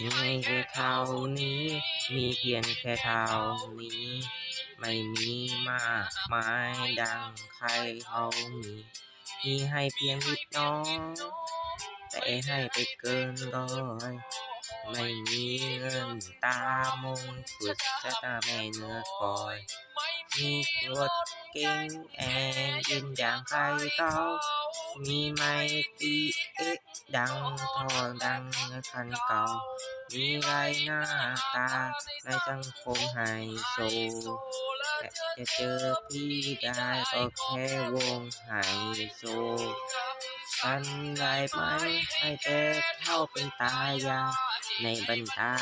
มีแค่เท่านี้ มีเพียงแค่เท่านี้ ไม่มีมากมายดังใครเขามีมีให้เพียงนิดน้อย แต่ให้ไปเกินร้อยไม่มีเงินตามงกุฎชะตาแม่เนื้อคอย มีรถเก่งแอนยืนอย่างใครเขามีไมตีเอ๊ะดังทอดังคันเก่ามีไรหน้าตาในสังค แต่จะเจอพี่ได้ก็แค่วงไฮโซทันได้ไหมให้แต่เท่าเป็นตายา ในบรรดา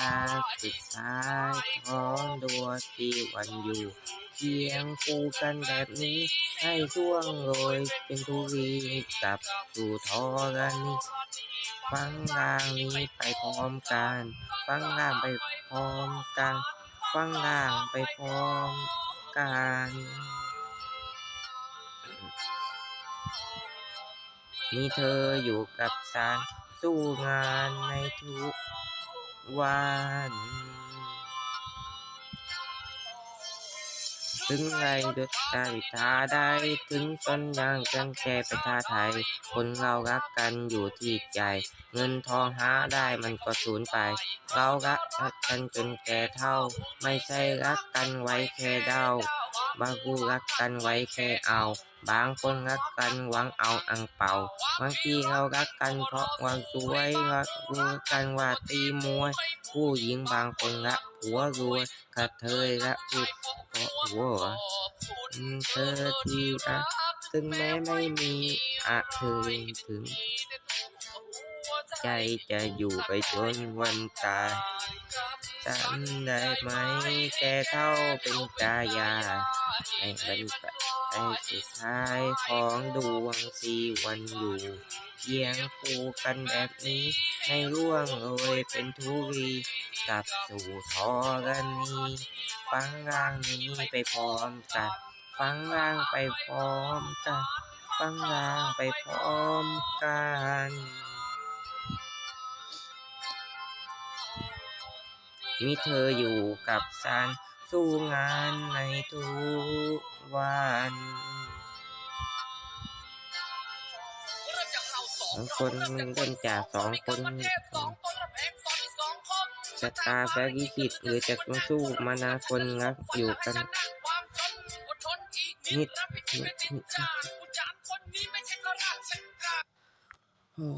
สุดท้ายของดวงที่วันอยู่เคียงคู่กันแบบนี้ ให้ช่วงโรยเป็นทุรีกับสู่ทอกันนี้ฟังรางนี้ไปพร้อมกัน ฟังรางไปพร้อมกัน ฟังรางไปพร้อม มีเธออยู่กับฉันสู้งานในทุกวัน ถึงไรดุจใจทาได้ถึงจนยางจังแก่ไปทาไทย คนเรารักกันอยู่ที่ใจ เงินทองหาได้มันก็สูญไป เรารักกันจนแก่เท่า ไม่ใช่รักกันไว้แค่เดา บางคู่รักกันไว้แค่เอา บางคนรักกันหวังเอาอังเป่า บางทีเรารักกันเพราะความสวยรักรู้กันว่าตีมวย ผู้หญิงบางคนรักผัวรวยกระเทยรักผู้เพราะหัวอืมเธอที่รักถึงแม้ไม่มีอะเธอถึง ใจจะอยู่ไปจนวันตาย จำได้ไหมแกเท่าเป็นกายาในบรรดาในสุดท้ายของดวงสีวันอยู่เคียงคู่กันแบบนี้ในร่วงโรยเป็นทุรีกลับสู่ทอกันนี้ฟังร่างนี้ไปพร้อมกันฟังร่างไปพร้อมกันฟังร่างไปพร้อมกัน มีเธออยู่กับฉันสู้งานในทุกวันสองคนเล่นจากสองคนชะตาแฟริคิดหรือจะต้องสู้มานาคนงักอยู่กันนิดนิดนิดนิดโอ้